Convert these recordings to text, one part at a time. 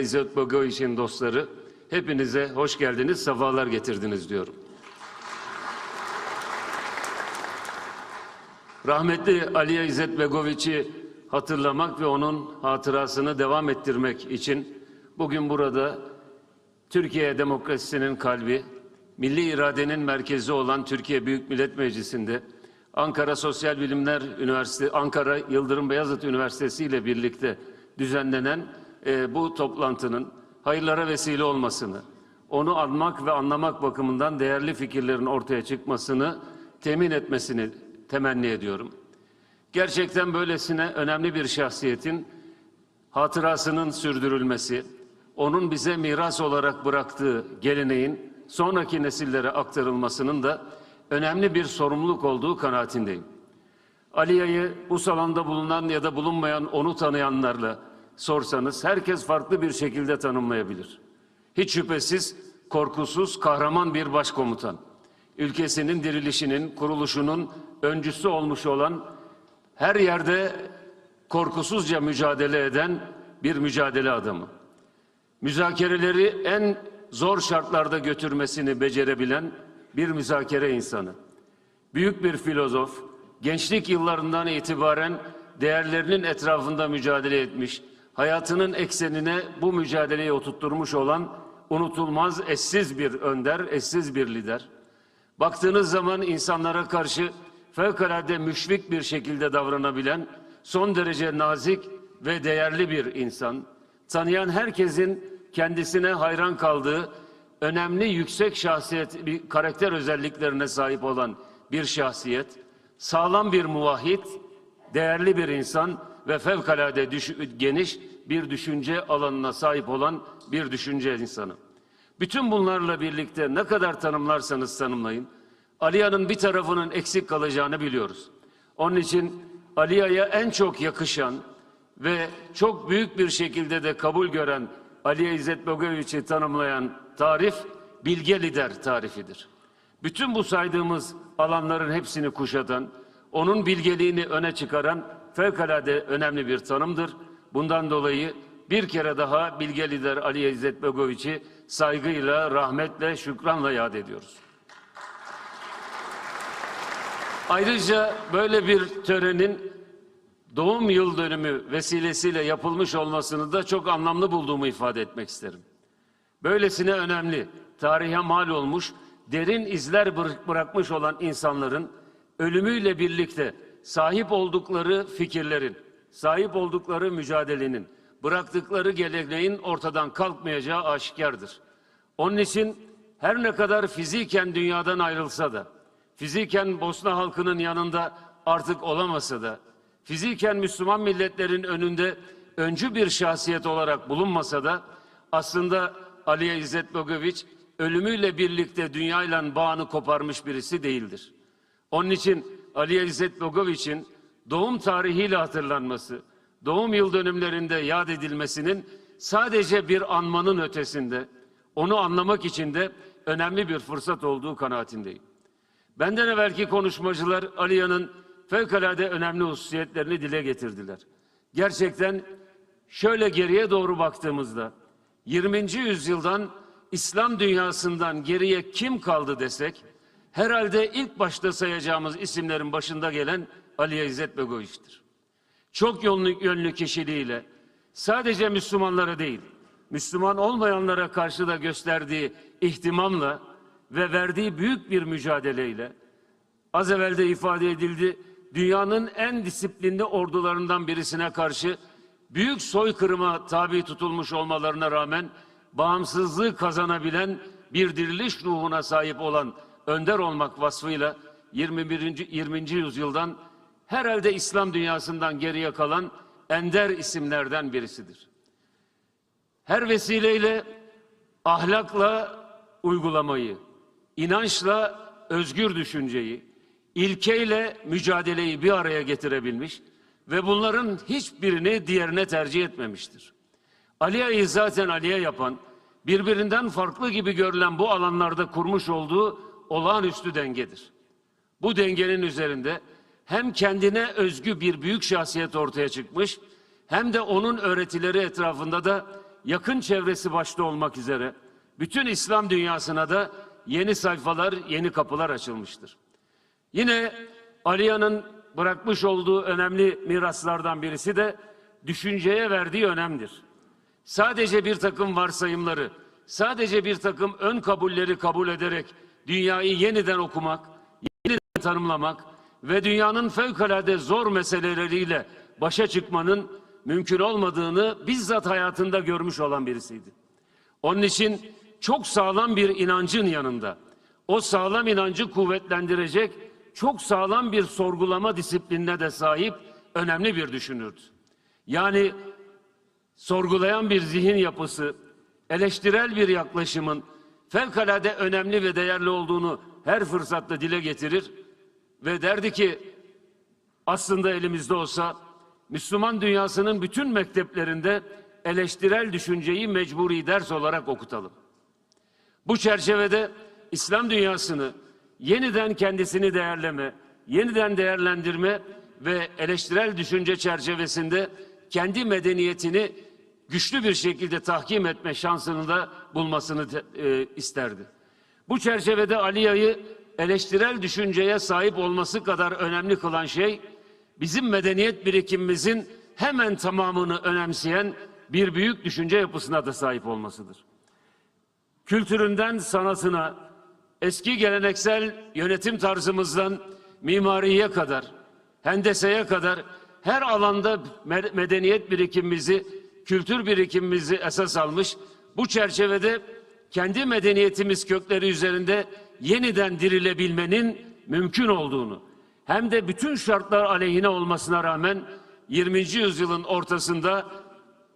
İzzet Bogoviç'in dostları, hepinize hoş geldiniz, sefalar getirdiniz diyorum. Rahmetli Aliye İzzet Begoviç'i hatırlamak ve onun hatırasını devam ettirmek için bugün burada Türkiye demokrasisinin kalbi, milli iradenin merkezi olan Türkiye Büyük Millet Meclisi'nde Ankara Sosyal Bilimler Üniversitesi, Ankara Yıldırım Beyazıt Üniversitesi ile birlikte düzenlenen e, bu toplantının hayırlara vesile olmasını, onu anmak ve anlamak bakımından değerli fikirlerin ortaya çıkmasını temin etmesini temenni ediyorum. Gerçekten böylesine önemli bir şahsiyetin hatırasının sürdürülmesi, onun bize miras olarak bıraktığı geleneğin sonraki nesillere aktarılmasının da önemli bir sorumluluk olduğu kanaatindeyim. Aliye'yi bu salonda bulunan ya da bulunmayan onu tanıyanlarla sorsanız herkes farklı bir şekilde tanımlayabilir. Hiç şüphesiz korkusuz, kahraman bir başkomutan. Ülkesinin dirilişinin, kuruluşunun öncüsü olmuş olan her yerde korkusuzca mücadele eden bir mücadele adamı. Müzakereleri en zor şartlarda götürmesini becerebilen bir müzakere insanı. Büyük bir filozof, gençlik yıllarından itibaren değerlerinin etrafında mücadele etmiş, hayatının eksenine bu mücadeleyi oturtturmuş olan unutulmaz, eşsiz bir önder, eşsiz bir lider. Baktığınız zaman insanlara karşı fevkalade müşfik bir şekilde davranabilen, son derece nazik ve değerli bir insan. Tanıyan herkesin kendisine hayran kaldığı, önemli yüksek şahsiyet, bir karakter özelliklerine sahip olan bir şahsiyet, sağlam bir muvahhid, değerli bir insan ve fevkalade geniş bir düşünce alanına sahip olan bir düşünce insanı. Bütün bunlarla birlikte ne kadar tanımlarsanız tanımlayın, Aliya'nın bir tarafının eksik kalacağını biliyoruz. Onun için Aliya'ya en çok yakışan ve çok büyük bir şekilde de kabul gören Aliye İzzet Bogoviç'i tanımlayan tarif bilge lider tarifidir. Bütün bu saydığımız alanların hepsini kuşatan, onun bilgeliğini öne çıkaran fevkalade önemli bir tanımdır. Bundan dolayı bir kere daha bilge lider Ali İzzet Begoviç'i saygıyla, rahmetle, şükranla yad ediyoruz. Ayrıca böyle bir törenin doğum yıl dönümü vesilesiyle yapılmış olmasını da çok anlamlı bulduğumu ifade etmek isterim. Böylesine önemli, tarihe mal olmuş, derin izler bırak- bırakmış olan insanların ölümüyle birlikte sahip oldukları fikirlerin, sahip oldukları mücadelenin, bıraktıkları geleneğin ortadan kalkmayacağı aşikardır. Onun için her ne kadar fiziken dünyadan ayrılsa da, fiziken Bosna halkının yanında artık olamasa da, fiziken Müslüman milletlerin önünde öncü bir şahsiyet olarak bulunmasa da, aslında Aliye İzzet Bogoviç ölümüyle birlikte dünyayla bağını koparmış birisi değildir. Onun için Aliye İzzet Bogoviç'in doğum tarihiyle hatırlanması, doğum yıl dönümlerinde yad edilmesinin sadece bir anmanın ötesinde, onu anlamak için de önemli bir fırsat olduğu kanaatindeyim. Benden evvelki konuşmacılar Aliya'nın fevkalade önemli hususiyetlerini dile getirdiler. Gerçekten şöyle geriye doğru baktığımızda 20. yüzyıldan İslam dünyasından geriye kim kaldı desek herhalde ilk başta sayacağımız isimlerin başında gelen Aliye İzzet Begoviç'tir. Çok yönlü, yönlü kişiliğiyle sadece Müslümanlara değil, Müslüman olmayanlara karşı da gösterdiği ihtimamla ve verdiği büyük bir mücadeleyle az evvel de ifade edildi dünyanın en disiplinli ordularından birisine karşı büyük soykırıma tabi tutulmuş olmalarına rağmen bağımsızlığı kazanabilen bir diriliş ruhuna sahip olan önder olmak vasfıyla 21. 20. yüzyıldan herhalde İslam dünyasından geriye kalan ender isimlerden birisidir. Her vesileyle ahlakla uygulamayı, inançla özgür düşünceyi, ilkeyle mücadeleyi bir araya getirebilmiş ve bunların hiçbirini diğerine tercih etmemiştir. Aliye'yi zaten Aliye yapan, birbirinden farklı gibi görülen bu alanlarda kurmuş olduğu olağanüstü dengedir. Bu dengenin üzerinde hem kendine özgü bir büyük şahsiyet ortaya çıkmış hem de onun öğretileri etrafında da yakın çevresi başta olmak üzere bütün İslam dünyasına da yeni sayfalar, yeni kapılar açılmıştır. Yine Aliya'nın bırakmış olduğu önemli miraslardan birisi de düşünceye verdiği önemdir. Sadece bir takım varsayımları, sadece bir takım ön kabulleri kabul ederek dünyayı yeniden okumak, yeniden tanımlamak ve dünyanın fevkalade zor meseleleriyle başa çıkmanın mümkün olmadığını bizzat hayatında görmüş olan birisiydi. Onun için çok sağlam bir inancın yanında o sağlam inancı kuvvetlendirecek çok sağlam bir sorgulama disiplinine de sahip önemli bir düşünürdü. Yani sorgulayan bir zihin yapısı, eleştirel bir yaklaşımın fevkalade önemli ve değerli olduğunu her fırsatta dile getirir ve derdi ki aslında elimizde olsa Müslüman dünyasının bütün mekteplerinde eleştirel düşünceyi mecburi ders olarak okutalım. Bu çerçevede İslam dünyasını yeniden kendisini değerleme, yeniden değerlendirme ve eleştirel düşünce çerçevesinde kendi medeniyetini güçlü bir şekilde tahkim etme şansını da bulmasını e, isterdi. Bu çerçevede Aliya'yı eleştirel düşünceye sahip olması kadar önemli kılan şey bizim medeniyet birikimimizin hemen tamamını önemseyen bir büyük düşünce yapısına da sahip olmasıdır kültüründen sanatına, eski geleneksel yönetim tarzımızdan mimariye kadar, hendeseye kadar her alanda me- medeniyet birikimimizi, kültür birikimimizi esas almış. Bu çerçevede kendi medeniyetimiz kökleri üzerinde yeniden dirilebilmenin mümkün olduğunu, hem de bütün şartlar aleyhine olmasına rağmen 20. yüzyılın ortasında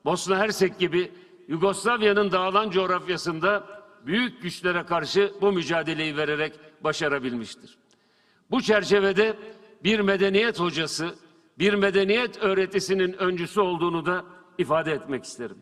Bosna Hersek gibi Yugoslavya'nın dağılan coğrafyasında büyük güçlere karşı bu mücadeleyi vererek başarabilmiştir. Bu çerçevede bir medeniyet hocası, bir medeniyet öğretisinin öncüsü olduğunu da ifade etmek isterim.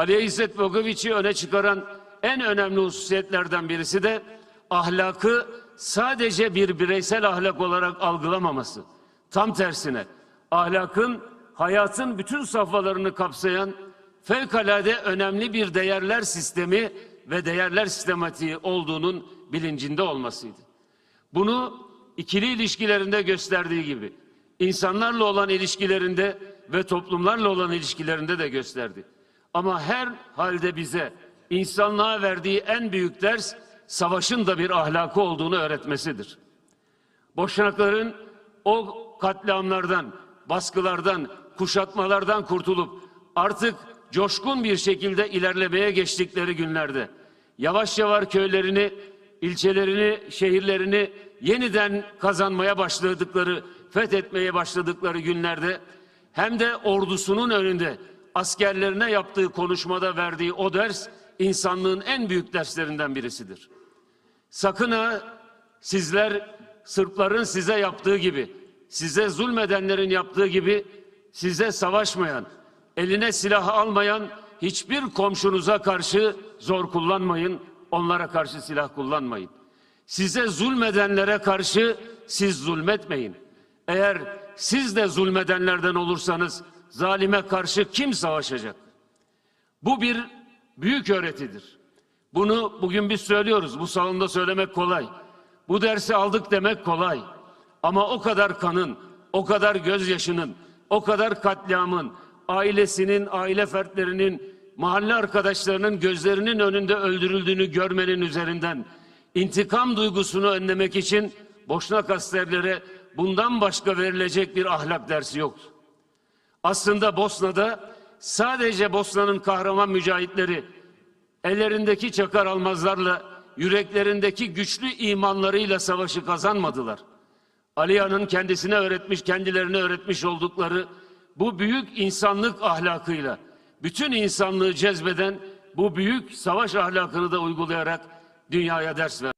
Ali İzzet Bogoviç'i öne çıkaran en önemli hususiyetlerden birisi de ahlakı sadece bir bireysel ahlak olarak algılamaması. Tam tersine ahlakın hayatın bütün safhalarını kapsayan fevkalade önemli bir değerler sistemi ve değerler sistematiği olduğunun bilincinde olmasıydı. Bunu ikili ilişkilerinde gösterdiği gibi insanlarla olan ilişkilerinde ve toplumlarla olan ilişkilerinde de gösterdi. Ama her halde bize insanlığa verdiği en büyük ders savaşın da bir ahlakı olduğunu öğretmesidir. Boşnakların o katliamlardan, baskılardan, kuşatmalardan kurtulup artık coşkun bir şekilde ilerlemeye geçtikleri günlerde yavaş yavaş köylerini, ilçelerini, şehirlerini yeniden kazanmaya başladıkları, fethetmeye başladıkları günlerde hem de ordusunun önünde askerlerine yaptığı konuşmada verdiği o ders insanlığın en büyük derslerinden birisidir. Sakın ha sizler Sırpların size yaptığı gibi, size zulmedenlerin yaptığı gibi size savaşmayan, eline silah almayan hiçbir komşunuza karşı zor kullanmayın, onlara karşı silah kullanmayın. Size zulmedenlere karşı siz zulmetmeyin. Eğer siz de zulmedenlerden olursanız zalime karşı kim savaşacak? Bu bir büyük öğretidir. Bunu bugün biz söylüyoruz. Bu salonda söylemek kolay. Bu dersi aldık demek kolay. Ama o kadar kanın, o kadar gözyaşının, o kadar katliamın, ailesinin, aile fertlerinin, mahalle arkadaşlarının gözlerinin önünde öldürüldüğünü görmenin üzerinden intikam duygusunu önlemek için Boşnak askerlere bundan başka verilecek bir ahlak dersi yoktu. Aslında Bosna'da sadece Bosna'nın kahraman mücahitleri ellerindeki çakar almazlarla yüreklerindeki güçlü imanlarıyla savaşı kazanmadılar. Aliya'nın kendisine öğretmiş, kendilerine öğretmiş oldukları bu büyük insanlık ahlakıyla bütün insanlığı cezbeden bu büyük savaş ahlakını da uygulayarak dünyaya ders ver.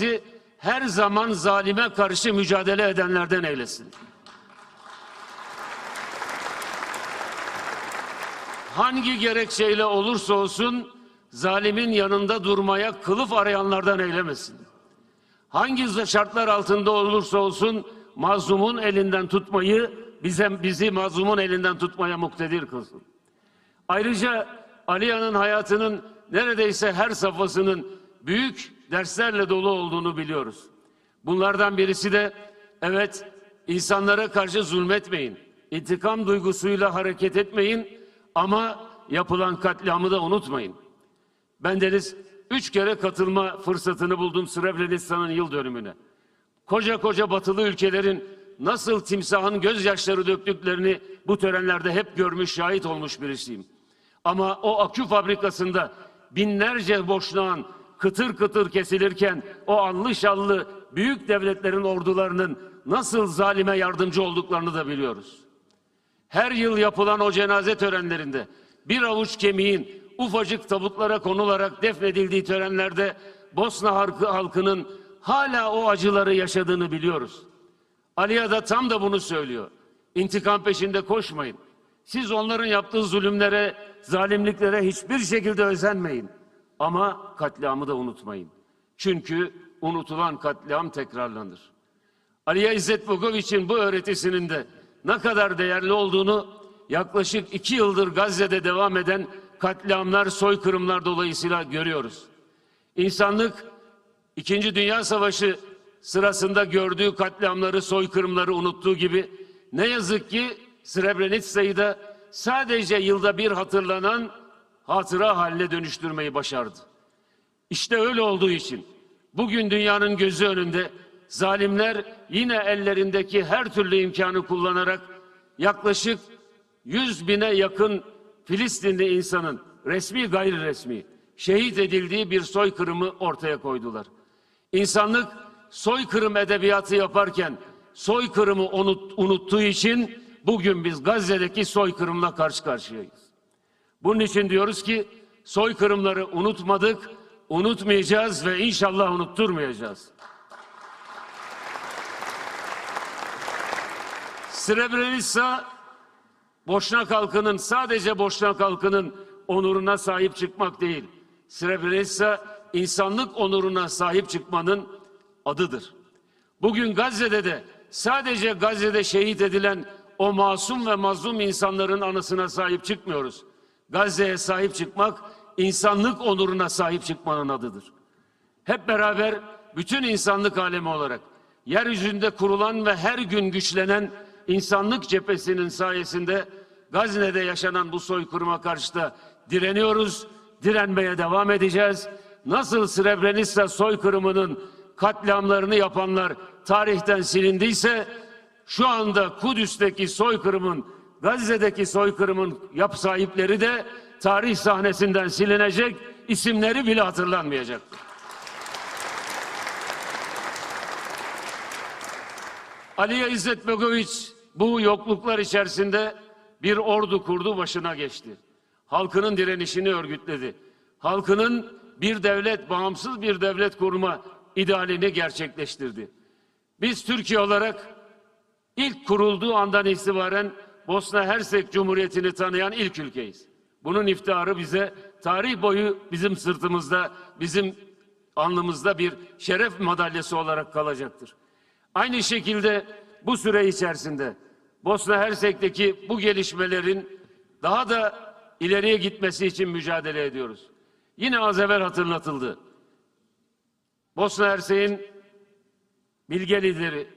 Bizi her zaman zalime karşı mücadele edenlerden eylesin. Hangi gerekçeyle olursa olsun zalimin yanında durmaya kılıf arayanlardan eylemesin. Hangi şartlar altında olursa olsun mazlumun elinden tutmayı bize bizi mazlumun elinden tutmaya muktedir kılsın. Ayrıca Aliya'nın hayatının neredeyse her safhasının büyük derslerle dolu olduğunu biliyoruz. Bunlardan birisi de evet insanlara karşı zulmetmeyin. İntikam duygusuyla hareket etmeyin ama yapılan katliamı da unutmayın. Bendeniz üç kere katılma fırsatını buldum Srebrenica'nın yıl dönümüne. Koca koca batılı ülkelerin nasıl timsahın gözyaşları döktüklerini bu törenlerde hep görmüş, şahit olmuş birisiyim. Ama o akü fabrikasında binlerce boşnağın kıtır kıtır kesilirken o anlı şanlı büyük devletlerin ordularının nasıl zalime yardımcı olduklarını da biliyoruz. Her yıl yapılan o cenaze törenlerinde bir avuç kemiğin ufacık tabutlara konularak defnedildiği törenlerde Bosna halkı, halkının hala o acıları yaşadığını biliyoruz. Aliya da tam da bunu söylüyor. İntikam peşinde koşmayın. Siz onların yaptığı zulümlere, zalimliklere hiçbir şekilde özenmeyin. Ama katliamı da unutmayın. Çünkü unutulan katliam tekrarlanır. Aliya İzzet Bogoviç'in bu öğretisinin de ne kadar değerli olduğunu yaklaşık iki yıldır Gazze'de devam eden katliamlar, soykırımlar dolayısıyla görüyoruz. İnsanlık İkinci Dünya Savaşı sırasında gördüğü katliamları, soykırımları unuttuğu gibi ne yazık ki Srebrenica'yı da sadece yılda bir hatırlanan hatıra haline dönüştürmeyi başardı. İşte öyle olduğu için bugün dünyanın gözü önünde zalimler yine ellerindeki her türlü imkanı kullanarak yaklaşık 100 bine yakın Filistinli insanın resmi gayri resmi şehit edildiği bir soykırımı ortaya koydular. İnsanlık soykırım edebiyatı yaparken soykırımı unut, unuttuğu için bugün biz Gazze'deki soykırımla karşı karşıyayız. Bunun için diyoruz ki soykırımları unutmadık, unutmayacağız ve inşallah unutturmayacağız. Srebrenica Boşnak halkının sadece Boşnak halkının onuruna sahip çıkmak değil. Srebrenica insanlık onuruna sahip çıkmanın adıdır. Bugün Gazze'de de sadece Gazze'de şehit edilen o masum ve mazlum insanların anısına sahip çıkmıyoruz. Gazze'ye sahip çıkmak insanlık onuruna sahip çıkmanın adıdır. Hep beraber bütün insanlık alemi olarak yeryüzünde kurulan ve her gün güçlenen insanlık cephesinin sayesinde Gazze'de yaşanan bu soykırıma karşı da direniyoruz, direnmeye devam edeceğiz. Nasıl Srebrenica soykırımının katliamlarını yapanlar tarihten silindiyse şu anda Kudüs'teki soykırımın, Gazze'deki soykırımın yap sahipleri de tarih sahnesinden silinecek, isimleri bile hatırlanmayacak. Aliye İzzet Begoviç bu yokluklar içerisinde bir ordu kurdu başına geçti. Halkının direnişini örgütledi. Halkının bir devlet, bağımsız bir devlet kurma idealini gerçekleştirdi. Biz Türkiye olarak ilk kurulduğu andan itibaren Bosna Hersek Cumhuriyeti'ni tanıyan ilk ülkeyiz. Bunun iftiharı bize tarih boyu bizim sırtımızda, bizim alnımızda bir şeref madalyası olarak kalacaktır. Aynı şekilde bu süre içerisinde Bosna Hersek'teki bu gelişmelerin daha da ileriye gitmesi için mücadele ediyoruz. Yine az evvel hatırlatıldı. Bosna Hersek'in bilge lideri,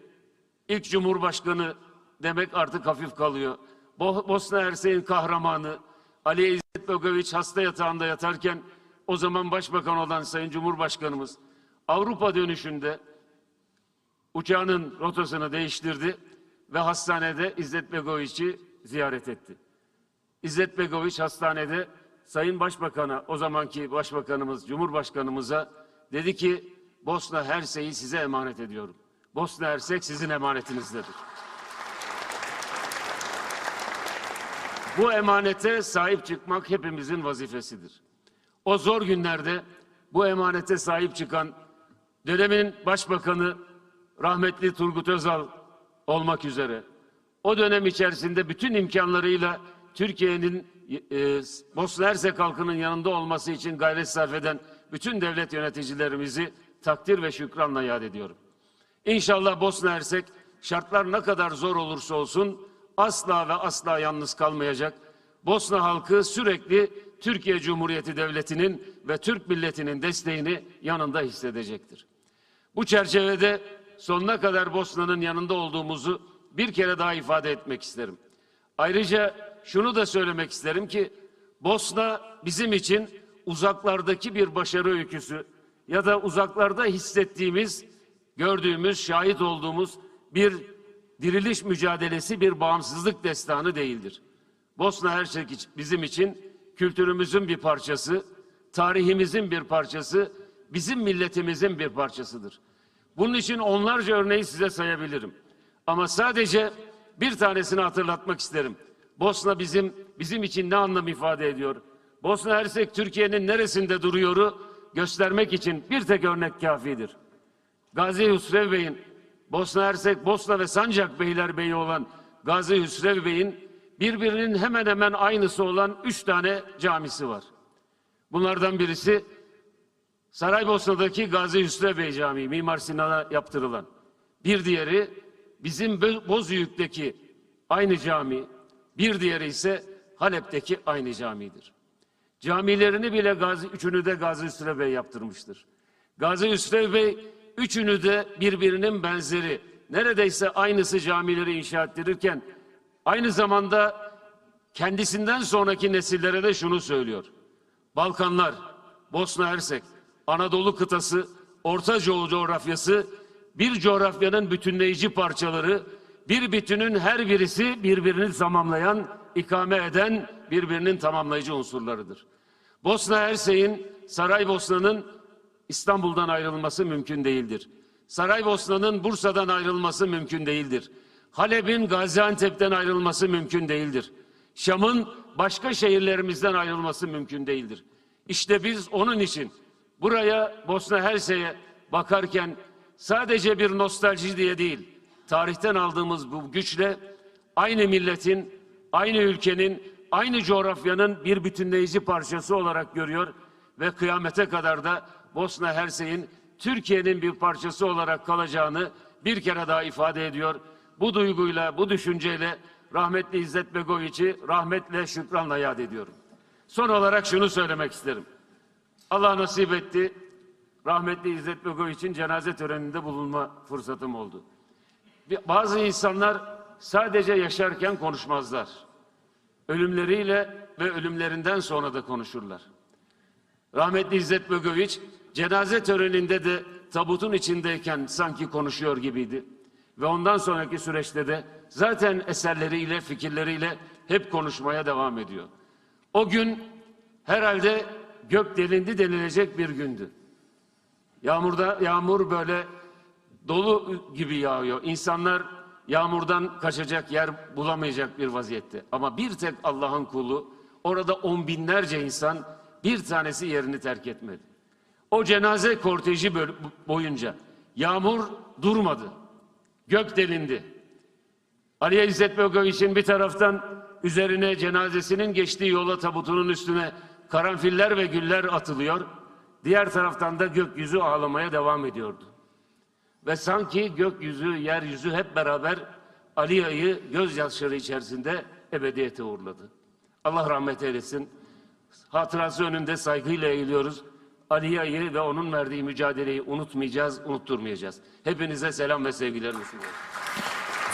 ilk cumhurbaşkanı demek artık hafif kalıyor. Bo Bosna Hersek'in kahramanı Ali İzzet Begoviç hasta yatağında yatarken o zaman başbakan olan Sayın Cumhurbaşkanımız Avrupa dönüşünde uçağının rotasını değiştirdi ve hastanede İzzet Begoviç'i ziyaret etti. İzzet Begoviç hastanede Sayın Başbakan'a, o zamanki Başbakanımız, Cumhurbaşkanımıza dedi ki Bosna Hersek'i size emanet ediyorum. Bosna Hersek sizin emanetinizdedir. Bu emanete sahip çıkmak hepimizin vazifesidir. O zor günlerde bu emanete sahip çıkan dönemin başbakanı rahmetli Turgut Özal olmak üzere o dönem içerisinde bütün imkanlarıyla Türkiye'nin e, Bosna Hersek halkının yanında olması için gayret sarf eden bütün devlet yöneticilerimizi takdir ve şükranla yad ediyorum. İnşallah Bosna Hersek şartlar ne kadar zor olursa olsun asla ve asla yalnız kalmayacak. Bosna halkı sürekli Türkiye Cumhuriyeti Devleti'nin ve Türk milletinin desteğini yanında hissedecektir. Bu çerçevede sonuna kadar Bosna'nın yanında olduğumuzu bir kere daha ifade etmek isterim. Ayrıca şunu da söylemek isterim ki Bosna bizim için uzaklardaki bir başarı öyküsü ya da uzaklarda hissettiğimiz, gördüğümüz, şahit olduğumuz bir diriliş mücadelesi, bir bağımsızlık destanı değildir. Bosna her iç- bizim için kültürümüzün bir parçası, tarihimizin bir parçası, bizim milletimizin bir parçasıdır. Bunun için onlarca örneği size sayabilirim. Ama sadece bir tanesini hatırlatmak isterim. Bosna bizim bizim için ne anlam ifade ediyor? Bosna Hersek Türkiye'nin neresinde duruyoru göstermek için bir tek örnek kafidir. Gazi Hüsrev Bey'in Bosna Hersek, Bosna ve Sancak Beylerbeyi olan Gazi Hüsrev Bey'in birbirinin hemen hemen aynısı olan üç tane camisi var. Bunlardan birisi Saraybosna'daki Gazi Hüsrev Bey Camii, Mimar Sinan'a yaptırılan. Bir diğeri bizim Bozüyük'teki aynı cami, bir diğeri ise Halep'teki aynı camidir. Camilerini bile Gazi, üçünü de Gazi Hüsrev Bey yaptırmıştır. Gazi Hüsrev Bey üçünü de birbirinin benzeri, neredeyse aynısı camileri inşa ettirirken aynı zamanda kendisinden sonraki nesillere de şunu söylüyor. Balkanlar, Bosna Hersek, Anadolu kıtası, Orta Doğu coğrafyası bir coğrafyanın bütünleyici parçaları, bir bütünün her birisi birbirini tamamlayan, ikame eden birbirinin tamamlayıcı unsurlarıdır. Bosna Hersek'in, Saraybosna'nın İstanbul'dan ayrılması mümkün değildir. Saraybosna'nın Bursa'dan ayrılması mümkün değildir. Halep'in Gaziantep'ten ayrılması mümkün değildir. Şam'ın başka şehirlerimizden ayrılması mümkün değildir. İşte biz onun için buraya Bosna Hersek'e bakarken sadece bir nostalji diye değil, tarihten aldığımız bu güçle aynı milletin, aynı ülkenin, aynı coğrafyanın bir bütünleyici parçası olarak görüyor ve kıyamete kadar da Bosna Hersek'in Türkiye'nin bir parçası olarak kalacağını bir kere daha ifade ediyor. Bu duyguyla, bu düşünceyle rahmetli İzzet Begoviç'i rahmetle, şükranla yad ediyorum. Son olarak şunu söylemek isterim. Allah nasip etti. Rahmetli İzzet Begoviç'in cenaze töreninde bulunma fırsatım oldu. Bazı insanlar sadece yaşarken konuşmazlar. Ölümleriyle ve ölümlerinden sonra da konuşurlar. Rahmetli İzzet Begoviç cenaze töreninde de tabutun içindeyken sanki konuşuyor gibiydi. Ve ondan sonraki süreçte de zaten eserleriyle, fikirleriyle hep konuşmaya devam ediyor. O gün herhalde gök delindi denilecek bir gündü. Yağmurda yağmur böyle dolu gibi yağıyor. İnsanlar yağmurdan kaçacak yer bulamayacak bir vaziyette. Ama bir tek Allah'ın kulu orada on binlerce insan bir tanesi yerini terk etmedi. O cenaze korteji boyunca yağmur durmadı. Gök delindi. Aliye İzzet Begoviç'in bir taraftan üzerine cenazesinin geçtiği yola tabutunun üstüne karanfiller ve güller atılıyor. Diğer taraftan da gökyüzü ağlamaya devam ediyordu. Ve sanki gökyüzü, yeryüzü hep beraber Aliya'yı gözyaşları içerisinde ebediyete uğurladı. Allah rahmet eylesin. Hatırası önünde saygıyla eğiliyoruz. Aliya'yı ve onun verdiği mücadeleyi unutmayacağız, unutturmayacağız. Hepinize selam ve sevgilerimi sunuyorum.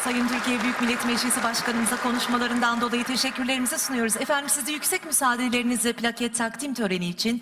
Sayın Türkiye Büyük Millet Meclisi Başkanımıza konuşmalarından dolayı teşekkürlerimizi sunuyoruz. Efendim sizi yüksek müsaadelerinizle plaket takdim töreni için